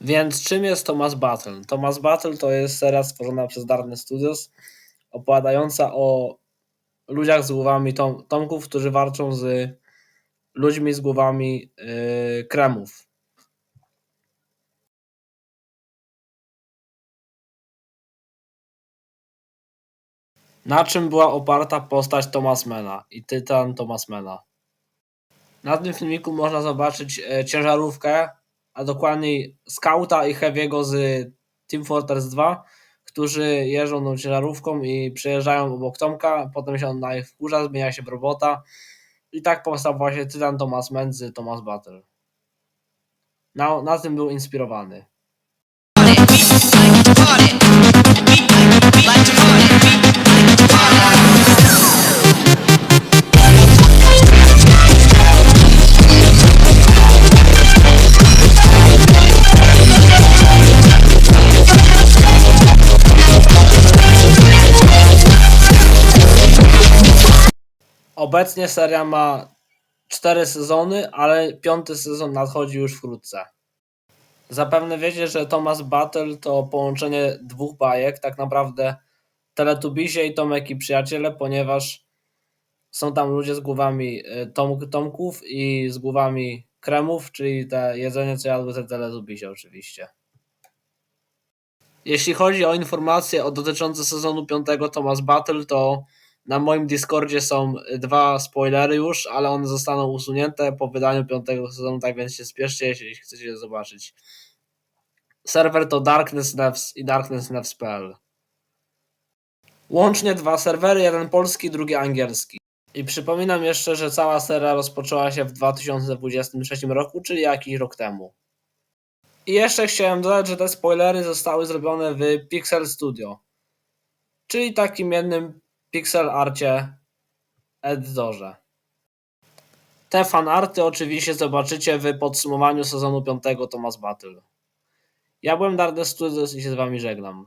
Więc czym jest Thomas Battle? Thomas Battle to jest seria stworzona przez Darkness Studios, opowiadająca o ludziach z głowami tom, tomków, którzy walczą z ludźmi z głowami yy, kremów. Na czym była oparta postać Thomasmana i Tytan Thomasmana? Na tym filmiku można zobaczyć e, ciężarówkę, a dokładniej Scouta i Heavy'ego z Team Fortress 2, którzy jeżdżą tą ciężarówką i przejeżdżają obok Tomka, potem się on na ich wkurza, zmienia się w robota i tak powstał właśnie Tytan Thomas Man z Thomas Battle. Na, na tym był inspirowany. Obecnie seria ma cztery sezony, ale piąty sezon nadchodzi już wkrótce. Zapewne wiecie, że Thomas Battle to połączenie dwóch bajek, tak naprawdę Teletubisie i Tomek i Przyjaciele, ponieważ są tam ludzie z głowami y, tom, tomków i z głowami kremów, czyli te jedzenie, co jadły te Teletubisie oczywiście. Jeśli chodzi o informacje o dotyczące sezonu 5 Thomas Battle, to na moim Discordzie są dwa spoilery już, ale one zostaną usunięte po wydaniu piątego sezonu, tak więc się spieszcie, jeśli chcecie je zobaczyć. Serwer to Darkness Nevs i darknessnevs.pl Łącznie dwa serwery, jeden polski, drugi angielski. I przypominam jeszcze, że cała seria rozpoczęła się w 2023 roku, czyli jakiś rok temu. I jeszcze chciałem dodać, że te spoilery zostały zrobione w Pixel Studio, czyli takim jednym pixel arcie edytorze. Te fanarty oczywiście zobaczycie w podsumowaniu sezonu 5 Thomas Battle. Ja byłem Darkness Studios i się z wami żegnam.